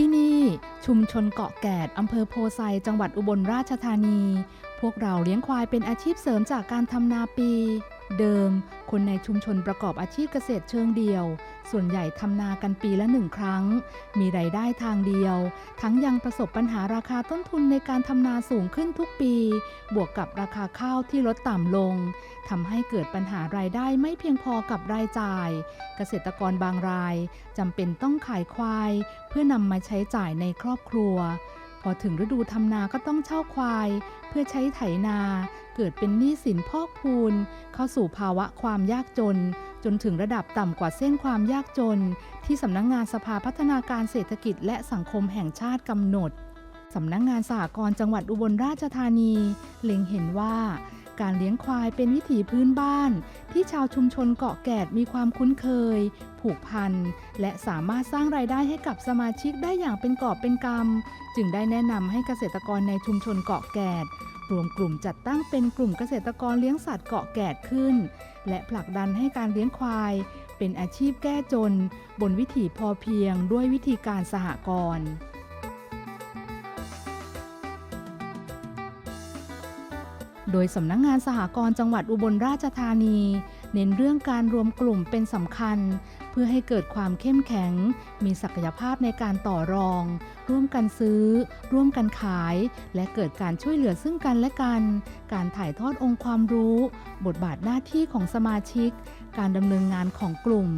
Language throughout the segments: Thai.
ที่นี่ชุมชนเกาะแกดอำเภอโพไซจังหวัดอุบลราชธานี พวกเราเลี้ยงควายเป็นอาชีพเสริมจากการทำนาปี เดิม คนในชุมชนประกอบอาชีพเกษตรเชิงเดียว ส่วนใหญ่ทำนากันปีละหนึ่งครั้ง มีรายได้ทางเดียว ทั้งยังประสบปัญหาราคาต้นทุนในการทำนาสูงขึ้นทุกปี บวกกับราคาข้าวที่ลดต่ำลงทำให้เกิดปัญหารายได้ไม่เพียงพอกับรายจ่าย เกษตรกรบางรายจำเป็นต้องขายควาย เพื่อนำมาใช้จ่ายในครอบครัว อถึงฤดูทำนาก็ต้องเช่าควาย เพื่อใช้ไถนา เกิดเป็นหนี้สินพอกพูน เข้าสู่ภาวะความยากจน จนถึงระดับต่ำกว่าเส้นความยากจน ที่สำนักงงานสภาพัฒนาการเศรษฐกิจและสังคมแห่งชาติกำหนดสำนักงงานสหกรณ์จังหวัดอุบลราชธานี เล็งเห็นว่า การเลี้ยงควายเป็นวิถีพื้นบ้าน ที่ชาวชุมชนเกาะแกดมีความคุ้นเคย ผูกพัน และสามารถสร้างรายได้ให้กับสมาชิกได้อย่างเป็นกอบเป็นกำ จึงได้แนะนำให้เกษตรกรในชุมชนเกาะแกดรวมกลุ่มจัดตั้งเป็นกลุ่มเกษตรกรเลี้ยงสัตว์เกาะแกดขึ้น และผลักดันให้การเลี้ยงควาย เป็นอาชีพแก้จน บนวิถีพอเพียงด้วยวิธีการสหกรณ์ โดยสำนักงงานสหกรณ์จังหวัดอุบลราชธานี เน้นเรื่องการรวมกลุ่มเป็นสำคัญ เพื่อให้เกิดความเข้มแข็ง มีศักยภาพในการต่อรอง ร่วมกันซื้อ ร่วมกันขาย และเกิดการช่วยเหลือซึ่งกันและกัน การถ่ายทอดองค์ความรู้ บทบาทหน้าที่ของสมาชิก การดำเนินงานของกลุ่ม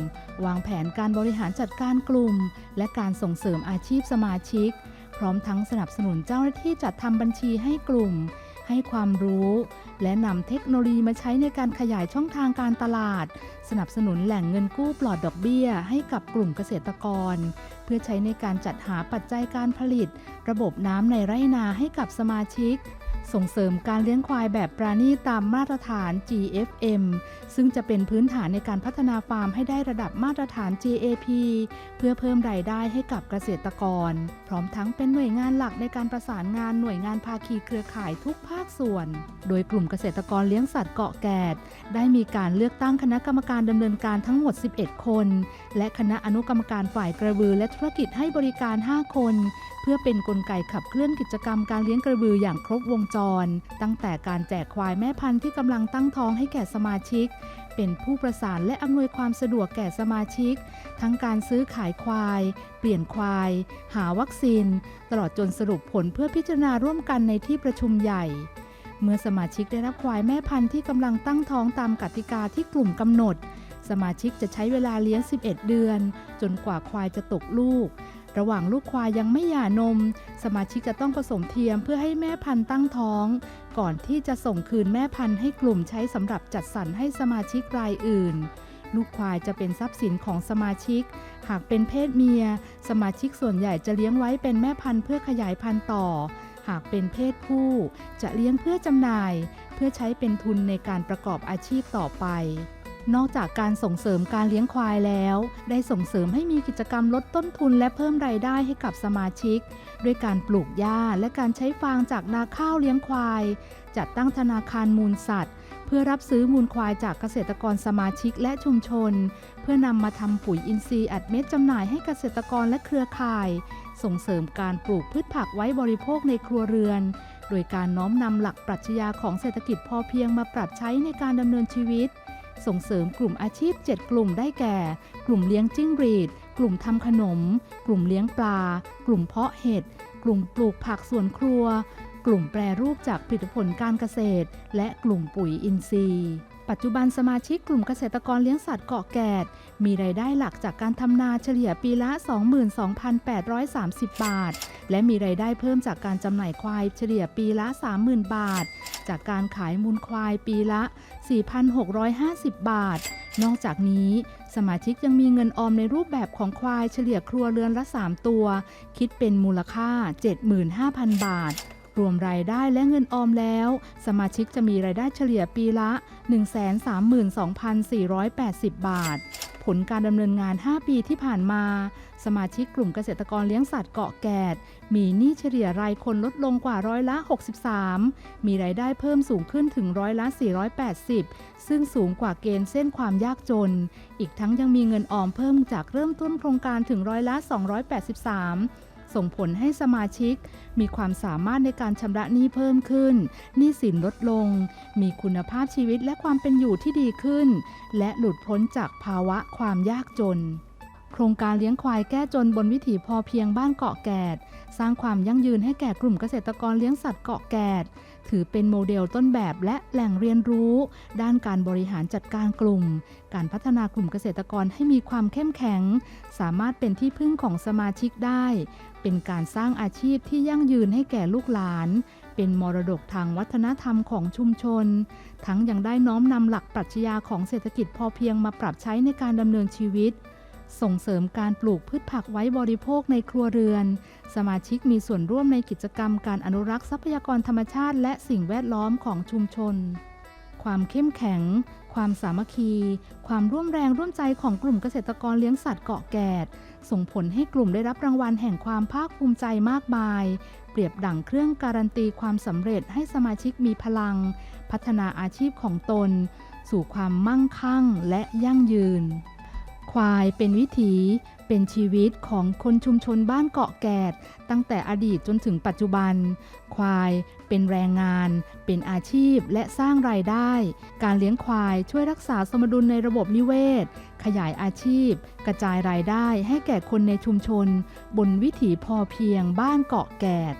วางแผนการบริหารจัดการกลุ่ม และการส่งเสริมอาชีพสมาชิก พร้อมทั้งสนับสนุนเจ้าหน้าที่จัดทำบัญชีให้กลุ่ม ให้ความรู้ และนำเทคโนโลยีมาใช้ในการขยายช่องทางการตลาด สนับสนุนแหล่งเงินกู้ปลอดดอกเบี้ย ให้กับกลุ่มเกษตรกร เพื่อใช้ในการจัดหาปัจจัยการผลิต ระบบน้ำในไร่นาให้กับสมาชิก ส่งเสริมการเลี้ยงควายแบบปราณีตตามมาตรฐาน GFM ซึ่งจะเป็นพื้นฐานในการพัฒนาฟาร์มให้ได้ระดับมาตรฐาน GAP เพื่อเพิ่มรายได้ให้กับเกษตรกร พร้อมทั้งเป็นหน่วยงานหลักในการประสานงานหน่วยงานภาคีเครือข่ายทุกภาคส่วน โดยกลุ่มเกษตรกรเลี้ยงสัตว์เกาะแกดได้มีการเลือกตั้งคณะกรรมการดำเนินการทั้งหมด 11 คน และคณะอนุกรรมการฝ่ายกระบือและธุรกิจให้บริการ 5 คน พื่อเป็นนกลไกขับเคลื่อนกิจกรรมการเลี้ยงกระบืออย่างครบวงจร ตั้งแต่การแจกควายแม่พันธุ์ที่กำลังตั้งท้องให้แก่สมาชิก เป็นผู้ประสานและอำนวยความสะดวกแก่สมาชิก ทั้งการซื้อขายควาย เปลี่ยนควาย หาวัคซีน ตลอดจนสรุปผลเพื่อพิจารณาร่วมกันในที่ประชุมใหญ่ เมื่อสมาชิกได้รับควายแม่พันธุ์ที่กำลังตั้งท้องตามกติกาที่กลุ่มกำหนด สมาชิกจะใช้เวลาเลี้ยง 11 เดือน จนกว่าควายจะตกลูกระหว่างลูกควายยังไม่หย่านม สมาชิกจะต้องผสมเทียมเพื่อให้แม่พันธุ์ตั้งท้อง ก่อนที่จะส่งคืนแม่พันธุ์ให้กลุ่มใช้สำหรับจัดสรรให้สมาชิกรายอื่น ลูกควายจะเป็นทรัพย์สินของสมาชิก หากเป็นเพศเมีย สมาชิกส่วนใหญ่จะเลี้ยงไว้เป็นแม่พันธุ์เพื่อขยายพันธุ์ต่อ หากเป็นเพศผู้ จะเลี้ยงเพื่อจำหน่าย เพื่อใช้เป็นทุนในการประกอบอาชีพต่อไป นอกจากการส่งเสริมการเลี้ยงควายแล้ว ได้ส่งเสริมให้มีกิจกรรมลดต้นทุนและเพิ่มรายได้ให้กับสมาชิก ด้วยการปลูกหญ้าและการใช้ฟางจากนาข้าวเลี้ยงควาย จัดตั้งธนาคารมูลสัตว์ เพื่อรับซื้อมูลควายจากเกษตรกรสมาชิกและชุมชน เพื่อนำมาทำปุ๋ยอินทรีย์อัดเม็ดจำหน่ายให้เกษตรกรและเครือข่าย ส่งเสริมการปลูกพืชผักไว้บริโภคในครัวเรือน โดยการน้อมนำหลักปรัชญาของเศรษฐกิจพอเพียงมาปรับใช้ในการดำเนินชีวิต ส่งเสริมกลุ่มอาชีพ 7 กลุ่มได้แก่ กลุ่มเลี้ยงจิ้งหรีด กลุ่มทำขนม กลุ่มเลี้ยงปลา กลุ่มเพาะเห็ด กลุ่มปลูกผักสวนครัว กลุ่มแปรรูปจากผลิตผลการเกษตร และกลุ่มปุ๋ยอินทรีย์ ปัจจุบันสมาชิกกลุ่มเกษตรกรเลี้ยงสัตว์เกาะแกดมีรายได้หลักจากการทำนาเฉลี่ยปีละ 22,830 บาท และมีรายได้เพิ่มจากการจำหน่ายควายเฉลี่ยปีละ 30,000 บาท จากการขายมูลควายปีละ 4,650 บาท นอกจากนี้สมาชิกยังมีเงินออมในรูปแบบของควายเฉลี่ยครัวเรือนละ 3 ตัว คิดเป็นมูลค่า 75,000 บาท รวมรายได้และเงินออมแล้ว สมาชิกจะมีรายได้เฉลี่ยปีละ 132,480 บาท ผลการดำเนินงาน 5 ปีที่ผ่านมา สมาชิกกลุ่มเกษตรกรเลี้ยงสัตว์เกาะแกดมีหนี้เฉลี่ยรายคนลดลงกว่าร้อยละ 63 มีรายได้เพิ่มสูงขึ้นถึงร้อยละ 480 ซึ่งสูงกว่าเกณฑ์เส้นความยากจน อีกทั้งยังมีเงินออมเพิ่มจากเริ่มต้นโครงการถึงร้อยละ 283 ส่งผลให้สมาชิก มีความสามารถในการชำระหนี้เพิ่มขึ้น หนี้สินลดลง มีคุณภาพชีวิตและความเป็นอยู่ที่ดีขึ้น และหลุดพ้นจากภาวะความยากจน โครงการเลี้ยงควายแก้จนบนวิถีพอเพียงบ้านเกาะแกด สร้างความยั่งยืนให้แก่กลุ่มเกษตรกรเลี้ยงสัตว์เกาะแกด ถือเป็นโมเดลต้นแบบและแหล่งเรียนรู้ ด้านการบริหารจัดการกลุ่ม การพัฒนากลุ่มเกษตรกรให้มีความเข้มแข็ง สามารถเป็นที่พึ่งของสมาชิกได้ เป็นการสร้างอาชีพที่ยั่งยืนให้แก่ลูกหลาน เป็นมรดกทางวัฒนธรรมของชุมชน ทั้งยังได้น้อมนำหลักปรัชญาของเศรษฐกิจพอเพียงมาปรับใช้ในการดำเนินชีวิต ส่งเสริมการปลูกพืชผักไว้บริโภคในครัวเรือน สมาชิกมีส่วนร่วมในกิจกรรมการอนุรักษ์ทรัพยากรธรรมชาติ และสิ่งแวดล้อมของชุมชน ความเข้มแข็ง ความสามัคคี ความร่วมแรงร่วมใจของกลุ่มเกษตรกรเลี้ยงสัตว์เกาะแกดส่งผลให้กลุ่มได้รับรางวัลแห่งความภาคภูมิใจมากมาย เปรียบดั่งเครื่องการันตีความสำเร็จให้สมาชิกมีพลัง พัฒนาอาชีพของตน สู่ความมั่งคั่งและยั่งยืน ควายเป็นวิถี เป็นชีวิตของคนชุมชนบ้านเกาะแกดตั้งแต่อดีตจนถึงปัจจุบัน ควายเป็นแรงงาน เป็นอาชีพและสร้างรายได้ การเลี้ยงควายช่วยรักษาสมดุลในระบบนิเวศ ขยายอาชีพ กระจายรายได้ให้แก่คนในชุมชน บนวิถีพอเพียงบ้านเกาะแกด